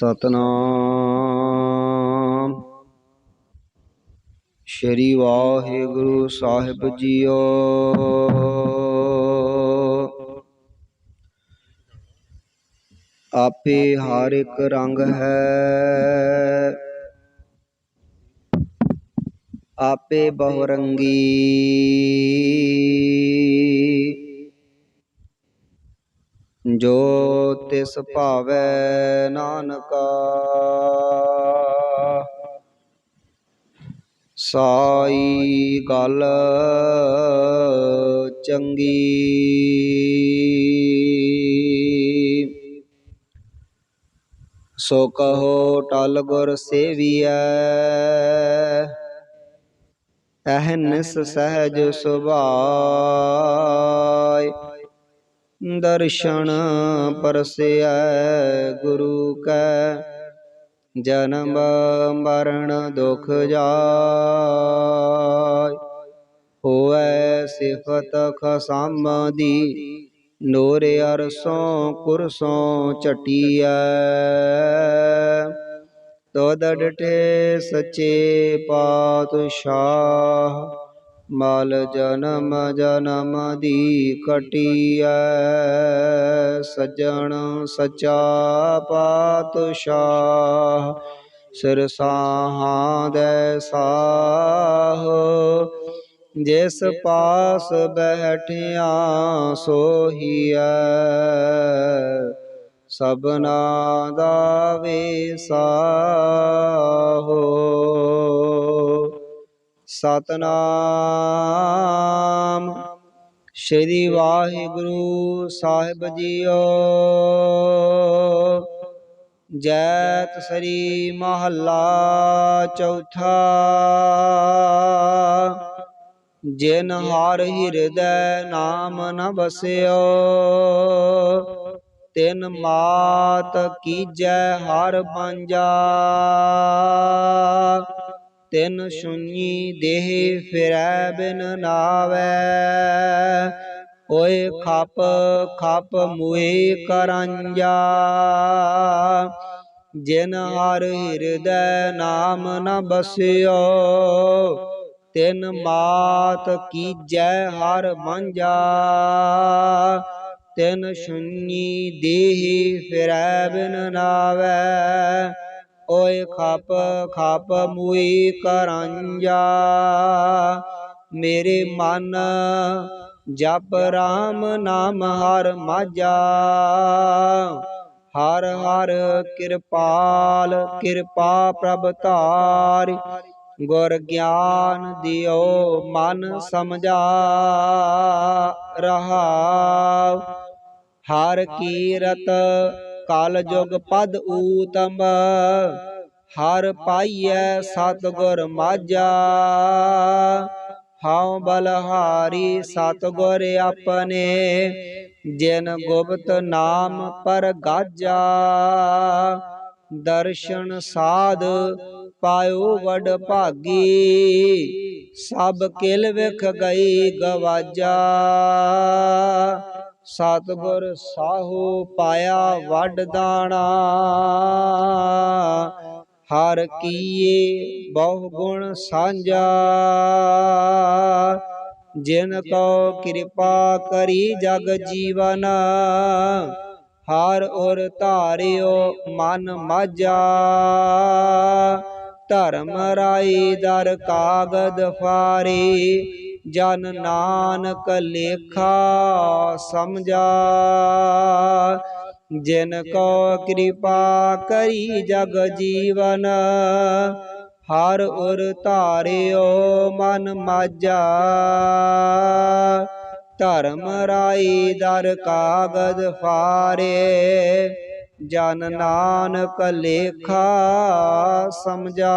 ਸਤਨਾਮ। ਸ਼੍ਰੀ ਵਾਹਿਗੁਰੂ ਸਾਹਿਬ ਜੀਓ। ਆਪੇ ਹਰ ਇੱਕ ਰੰਗ ਹੈ। ਆਪੇ ਬਹੁਰੰਗੀ। ਜੋ ਤਿਸ ਭਾਵੈ ਨਾਨਕਾ। ਸਾਈ ਗੱਲ ਚੰਗੀ। ਸੋ ਕਹੋ ਟਲ ਗੁਰ ਸੇਵੀਐ। ਅਹਨਿਸ ਸਹਿਜ ਸੁਭਾਅ। ਦਰਸ਼ਨ ਪਰਸੈ ਗੁਰੂ ਕੈ। ਜਨਮ ਮਰਨ ਦੁਖ ਜਾਇ ਹੋਐ ਸਿਫਤ ਖਸਮ ਦੀ ਨੋਰੇ ਅਰਸੋਂ ਕੁਰਸੋਂ ਚਟੀਐ ਤੋਦ ਡਟੇ ਸੱਚੇ ਪਾਤਸ਼ਾਹ ਮਲ ਜਨਮ ਜਨਮ ਦੀ ਕਟੀਐ ਸੱਜਣ ਸਚਾ ਪਾਤਸ਼ਾਹ। ਸਿਰ ਸਾਹਾਂ ਦੇ ਸਾਹ, ਜਿਸ ਪਾਸ ਬੈਠਿਆ ਸੋਹੀਐ। ਸਭਨਾ ਦਾ ਵਿਸਾਹੋ ਸਤਨਾਮ। ਸ਼੍ਰੀ ਵਾਹਿਗੁਰੂ ਸਾਹਿਬ ਜੀਓ। ਜੈਤ ਸ੍ਰੀ ਮਹੱਲਾ ਚੌਥਾ। ਜਿਨ ਹਰ ਹਿਰਦੈ ਨਾਮ ਨ ਬਸਿਓ ਤਿਨ ਮਾਤ ਕੀਜੈ ਹਰ ਬਾਂਝਾ ਤਿਨ ਸੁਣੀ ਦੇਹ ਫਿਰੈ ਬਿਨ ਨਾਵੈ। ਓਏ ਖਪ ਖਪ ਮੁਏ ਕਰੰਜਾ। ਜਿਨ ਹਰ ਹਿਰਦੈ ਨਾਮ ਨ ਬਸਿਓ, ਤਿਨ ਮਾਤ ਕੀਜੈ ਹਰ ਮੰਜਾ। ਤਿਨ ਸੁਣੀ ਦੇਹ ਫਿਰੈ ਬਿਨ ਨਾਵੈ। ਓਏ ਖਪ ਖਪ ਮੂਈ ਕਰਾਂਜਾ। ਮੇਰੇ ਮਨ ਜਪ ਰਾਮ ਨਾਮ ਹਰ ਮਾਝਾ ਹਰ ਹਰ ਕਿਰਪਾਲ, ਕਿਰਪਾ ਪ੍ਰਭ ਧਾਰਿ। ਗੁਰ ਗਿਆਨ ਦਿਓ ਮਨ ਸਮਝਾ ਰਹਾ। ਹਰ ਕੀਰਤ ਕਲ ਜੁਗ ਪਦ ਊਤਮ, ਹਰ ਪਾਈਐ ਸਤਗੁਰ ਮਾਝਾ। ਹਉ ਬਲਹਾਰੀ ਸਤਗੁਰ ਆਪਣੇ, ਜਿਨ ਗੁਪਤ ਨਾਮ ਪਰ ਗਾਜਾ ਦਰਸ਼ਨ ਸਾਧ ਪਾਇਓ ਵਡ ਭਾਗੀ, ਸਭ ਕਿਲ ਵਿਖ ਗਈ ਗਵਾਜਾ। ਸਤਗੁਰ ਸਾਹੂ ਪਾਇਆ ਵੱਡ ਦਾਣਾ। ਹਰ ਕੀਏ ਬਹੁ ਗੁਣ ਸਾਂਝਾ। ਜਿਨ ਕੋ ਕਿਰਪਾ ਕਰੀ ਜਗ ਜੀਵਨ, ਹਰ ਔਰ ਧਾਰਿਓ ਮਨ ਮਾਝਾ। ਧਰਮ ਰਾਈ ਦਰ ਕਾਗਦ ਫਾਰੀ ਜਨ ਨਾਨਕ ਲੇਖਾ ਸਮਝਾ। ਜਿਨ ਕੋ ਕਿਰਪਾ ਕਰੀ ਜਗ ਜੀਵਨ, ਹਰ ਉਰ ਧਾਰਿਓ ਮਨ ਮਾਜਾ ਧਰਮ ਰਾਈ ਦਰ ਕਾਗਦ ਫਾਰੇ, ਜਨ ਨਾਨਕ ਲੇਖਾ ਸਮਝਾ।